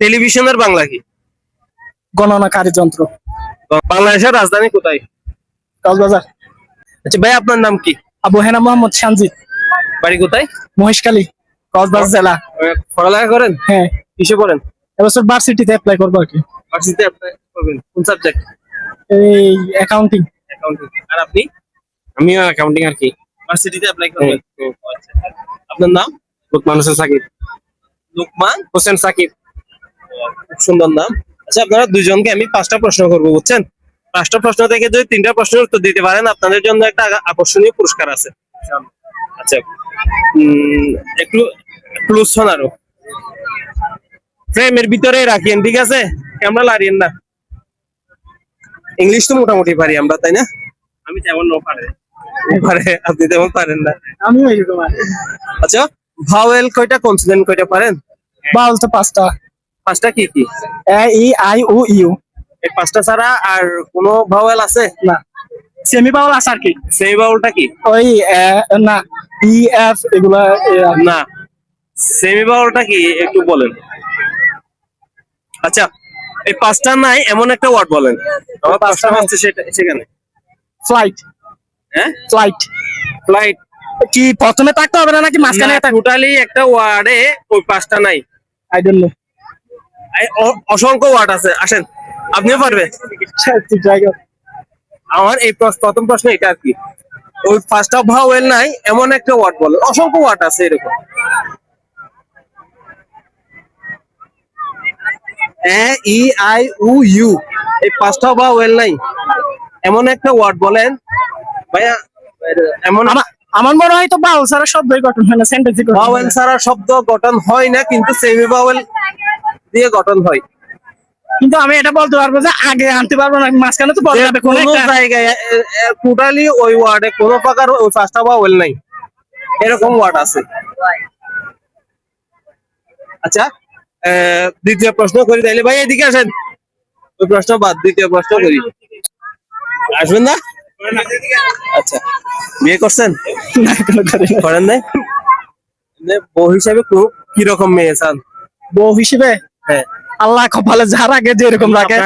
টেলিভিশনের বাংলা কি? গণনাকারী যন্ত্র। বাংলাদেশের রাজধানী কোথায়? কক্সবাজার। আচ্ছা ভাই আপনার নাম কি? আবু হেনা মোহাম্মদ সানজিদ। বাড়ি কোথায়? মহেশখালী কক্সবাজার জেলা। পড়ালেখা করেন? হ্যাঁ। কিসে পড়েন? এবছর ভার্সিটিতে অ্যাপ্লাই করব আর কি। ভার্সিটিতে অ্যাপ্লাই করবেন। কোন সাবজেক্ট এই অ্যাকাউন্টিং অ্যাকাউন্টিং আর আপনি? আমিও অ্যাকাউন্টিং আর কি। ভার্সিটিতে অ্যাপ্লাই করবেন। আচ্ছা। আপনার নাম? লোকমান হোসেন সাকিব। লোকমান? হোসেন সাকিব। খুব সুন্দর নাম। আচ্ছা আপনারা দুজনকে আমি পাঁচটা প্রশ্ন করব বুঝছেন? পাঁচটা প্রশ্ন থেকে যদি তিনটা প্রশ্নের উত্তর দিতে পারেন আপনাদের জন্য একটা আকর্ষণীয় পুরস্কার আছে। আচ্ছা উম, একটু ক্লোজ হন আরও। ফ্রেমের ভিতরে রাখিয়েন ঠিক আছে? ক্যামেরা লাড়িয়েন না। ইংলিশ তো মোটামুটি পারি আমরা তাই না? আমি তেমন নো পারে। পারে আপনি তেমন পারেন না। আমিও আচ্ছা ভাওয়েল কয়টা কনসোনেন্ট কয়টা পারেন? বাউল তো পাঁচটা। পাঁচটা কি কি? A E I O U. এই পাঁচটা ছাড়া আর কোনো ভাওয়েল আছে? না। সেমি বাউল আছে আর কি। সেমি ভাওয়েলটা কি? ওই না। ই এফ এগুলা। না। সেমি বাউলটা কি? একটু বলেন। আচ্ছা এই পাঁচটা নাই এমন একটা ওয়ার্ড বলেন। আমার পাঁচটা হচ্ছে সেটা সেখানে। ফ্লাইট হ্যাঁ? ফ্লাইট ফ্লাইট কি প্রথমে থাকতে হবে না নাকি মাঝখানে টোটালি একটা ওয়ার্ডে ওই পাঁচটা নাই। আই ডোন্ট নো অসংখ্য ওয়ার্ড আছে আসেন। আপনিও পারবেন আমার এই প্রথম প্রশ্ন এটা আর কি। ওই পাঁচটা ভাওয়েল নাই এমন একটা ওয়ার্ড বলেন অসংখ্য ওয়ার্ড আছে এরকম। এ ই আই উ ইউ। এই পাঁচটা ভাওয়েল নাই। এমন একটা ওয়ার্ড বলেন। ভাইয়া এমন আমার মনে হয় তো বাউল ছাড়া শব্দই গঠন হয় না সেন্টেন্স ভাওয়েল ছাড়া শব্দ গঠন হয় না কিন্তু সেমি ভাওয়েল দিয়ে গঠন হয়। কিন্তু আমি এটা বলতে পারব যে আগে আনতে পারব না মাঝখানে তো বলা যাবে কোনো জায়গায় টোটালি ওই ওয়ার্ডে কোনো প্রকার ওই পাঁচটা ভাওয়েল নাই। এরকম ওয়ার্ড আছে। আচ্ছা দ্বিতীয় প্রশ্ন করি তাইলে। ভাই এদিকে আসেন। ওই প্রশ্ন বাদ দ্বিতীয় প্রশ্ন করি। আসবেন না? আচ্ছা বিয়ে করছেন। করেন নাই? বউ হিসাবে খুব কীরকম মেয়ে চান? বউ হিসেবে? আল্লাহ কপালে যার আগে যেরকম রাখে।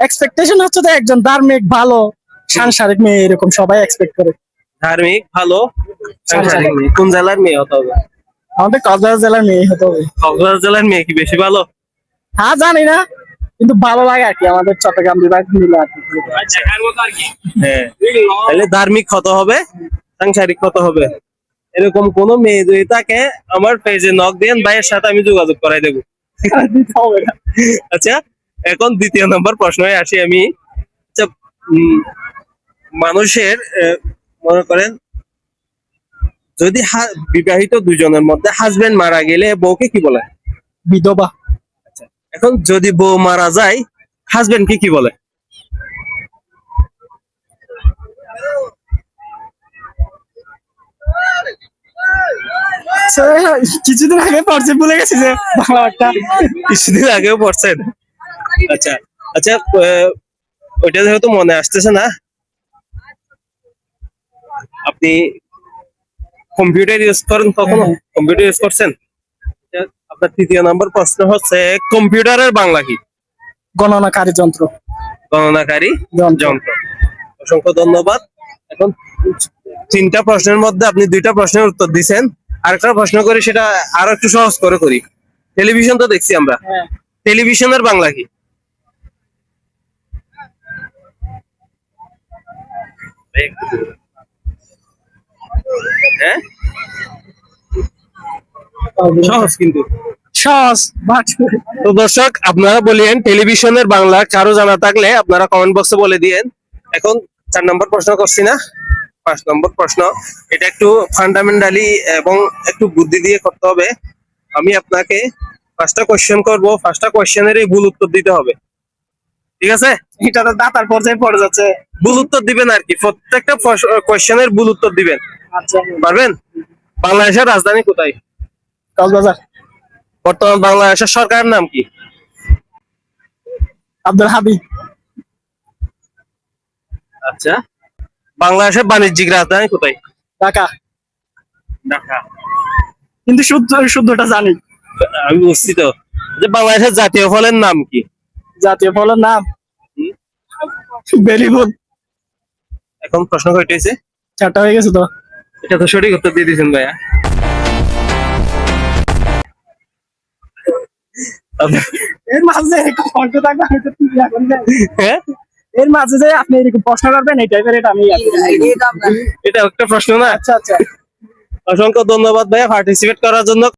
এক্সপেকটেশন হচ্ছে তো একজন ধার্মিক ভালো সাংসারিক মেয়ে এরকম সবাই এক্সপেক্ট করে। ধার্মিক ভালো সাংসারিক। মেয়ে। কোন জেলার মেয়ে হতে হবে? আমাদের কক্সবাজার জেলার মেয়ে হতে হবে। কক্সবাজার জেলার মেয়ে কি বেশি ভালো? হ্যাঁ জানি না কিন্তু ভালো লাগে আর কি আমাদের চট্টগ্রাম বিভাগ মিলে আর কি। হ্যাঁ তাহলে ধার্মিক কত হবে? সাংসারিক কত হবে? এরকম কোন মেয়ে যদি থাকে আমার পেজে নক দেন ভাইয়ের সাথে আমি যোগাযোগ করাই দেবো। আচ্ছা এখন দ্বিতীয় নম্বর প্রশ্নে আসি আমি। আচ্ছা মানুষের মনে করেন যদি বিবাহিত দুজনের মধ্যে হাজবেন্ড মারা গেলে বউকে কি বলে? বিধবা। এখন যদি বউ মারা যায় হাজবেন্ড কি কি বলে? কিছুদিন আগে পড়ছে ভুলে গেছি যে বাংলা একটা কিছুদিন আগেও পড়ছেন আচ্ছা আচ্ছা ওইটা যেহেতু মনে আসতেছে না আপনি কম্পিউটার ইউজ করেন কখনো? কম্পিউটার ইউজ করছেন? আচ্ছা, আপনার তৃতীয় নম্বর প্রশ্ন হচ্ছে কম্পিউটারের বাংলা কি? গণনাকারী যন্ত্র। গণনাকারী যন্ত্র। যন্ত্র। অসংখ্য ধন্যবাদ। এখন তিনটা প্রশ্নের মধ্যে আপনি দুইটা প্রশ্নের উত্তর দিছেন। আরেকটা প্রশ্ন করি সেটা আরও একটু সহজ করে করি। টেলিভিশন তো দেখছি আমরা। হ্যাঁ। টেলিভিশনের বাংলা কি? হ্যাঁ? সহজ কিন্তু। সহজ। তো দর্শক আপনারা বলিয়েন টেলিভিশনের বাংলা কারও জানা থাকলে আপনারা কমেন্ট বক্সে বলে দিয়েন। এখন চার নম্বর প্রশ্ন করছি না। পাঁচ নম্বর প্রশ্ন। এটা একটু ফান্ডামেন্টালি এবং একটু বুদ্ধি দিয়ে করতে হবে। আমি আপনাকে পাঁচটা কোয়েশ্চেন করব। পাঁচটা কোয়েশ্চেনের এই ভুল উত্তর দিতে হবে। ঠিক আছে? এটা তো দাতার পর্যায়ে পড়ে যাচ্ছে। ভুল উত্তর দিবেন আর কি। প্রত্যেকটা কোয়েশ্চেনের ভুল উত্তর দিবেন। আচ্ছা। পারবেন? বাংলাদেশের রাজধানী কোথায়? কক্সবাজার। বর্তমান বাংলাদেশের সরকারের নাম কি? আব্দুল হাবিব আচ্ছা। বাংলাদেশের বাণিজ্যিক রাজধানী কোথায়? ঢাকা। ঢাকা। কিন্তু শুদ্ধ শুদ্ধটা জানি। আমি বুঝছি তো। যে বাংলাদেশের জাতীয় ফলের নাম কি? জাতীয় ফলের নাম? এখন প্রশ্ন কয়টা হয়েছে চারটা হয়ে গেছে তো? এটা তো সঠিক উত্তর দিয়ে দিয়েছেন ভাইয়া। এর মাঝে প্রশ্ন থাকবে হ্যাঁ? এর মাঝে যে আপনি এরকম প্রশ্ন করবেন এই টাইপের এটা আমি এটা একটা প্রশ্ন না? আচ্ছা আচ্ছা। অসংখ্য ধন্যবাদ ভাইয়া পার্টিসিপেট করার জন্য।